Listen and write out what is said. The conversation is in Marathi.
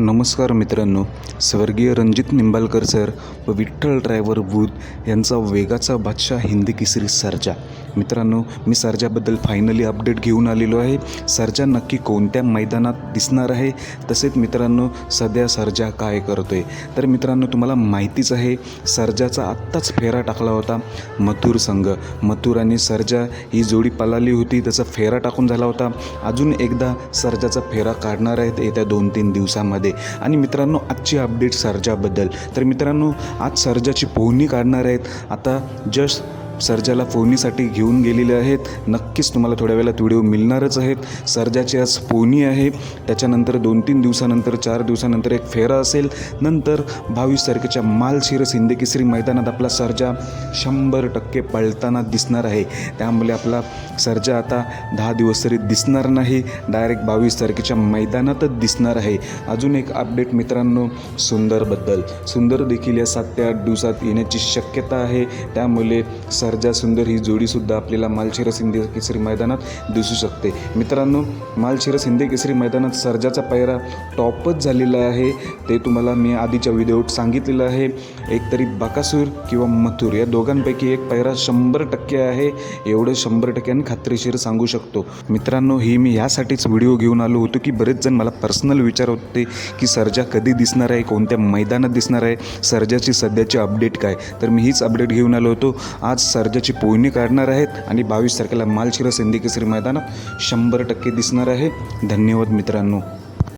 नमस्कार मित्रांनो स्वर्गीय रणजित निंबाळकर सर व विठ्ठल ड्रायव्हर भूत यांचा वेगाचा बादशाह हिंदी केसरी सर्जा. मित्रांनो मी सर्जाबद्दल फायनली अपडेट घेऊन आलेलो आहे. सर्जा नक्की कोणत्या मैदानात दिसणार आहे? तसेच मित्रांनो सध्या सर्जा काय करतो आहे तर मित्रांनो तुम्हाला माहितीच आहे सर्जाचा आत्ताच फेरा टाकला होता मथुर संघ. मथुर आणि सर्जा ही जोडी पलाली होती त्याचा फेरा टाकून झाला होता. अजून एकदा सर्जाचा फेरा काढणार आहेत येत्या दोन तीन दिवसामध्ये. आणि मित्रांनो आजची अपडेट सर्जाबद्दल. तर मित्रांनो आज सर्जाची पोहणी काढणार आहेत. आता जस्ट सर्जाला पोहणीसाठी घेऊन गेलेले आहेत. नक्कीच तुम्हाला थोड्या वेळात व्हिडिओ मिळणारच आहेत. सर्जाची आज पोहणी आहे. त्याच्यानंतर दोन तीन दिवसानंतर चार दिवसानंतर एक फेरा असेल. नंतर बावीस तारखेच्या मालशिर सिंदकेसरी मैदानात आपला सर्जा शंभर टक्के पळताना दिसणार आहे. त्यामुळे आपला सर्जा आता दहा दिवस तरी दिसणार नाही. डायरेक्ट बावीस तारखेच्या मैदानातच दिसणार आहे. अजून एक अपडेट मित्रांनो सुंदरबद्दल. सुंदर देखील या सात ते आठ दिवसात येण्याची शक्यता आहे. त्यामुळे सर्जा सुंदर ही जोडीसुद्धा आपल्याला मालशिरस हिंदी केसरी मैदानात दिसू शकते. मित्रांनो मालशिरस हिंदी केसरी मैदानात सर्जाचा पायरा टॉपच झालेला आहे. ते तुम्हाला मी आधीच्या व्हिडिओत सांगितलेलं आहे. एकतरी बकासूर किंवा मथुर या दोघांपैकी एक पायरा शंभर टक्के आहे. एवढं शंभर टक्क्यांनी खात्रीशीर सांगू शकतो. मित्रांनो ही मी यासाठीच व्हिडिओ घेऊन आलो होतो की बरेच जण मला पर्सनल विचार होते की सर्जा कधी दिसणार आहे कोणत्या मैदानात दिसणार आहे सर्जाची सध्याची अपडेट काय? तर मी हीच अपडेट घेऊन आलो होतो. आज सर्जाची पोहणी काढणार आहेत आणि बावीस तारखेला मालशिरस हिंदी केसरी मैदानात शंभर टक्के दिसणार आहे. धन्यवाद मित्रांनो.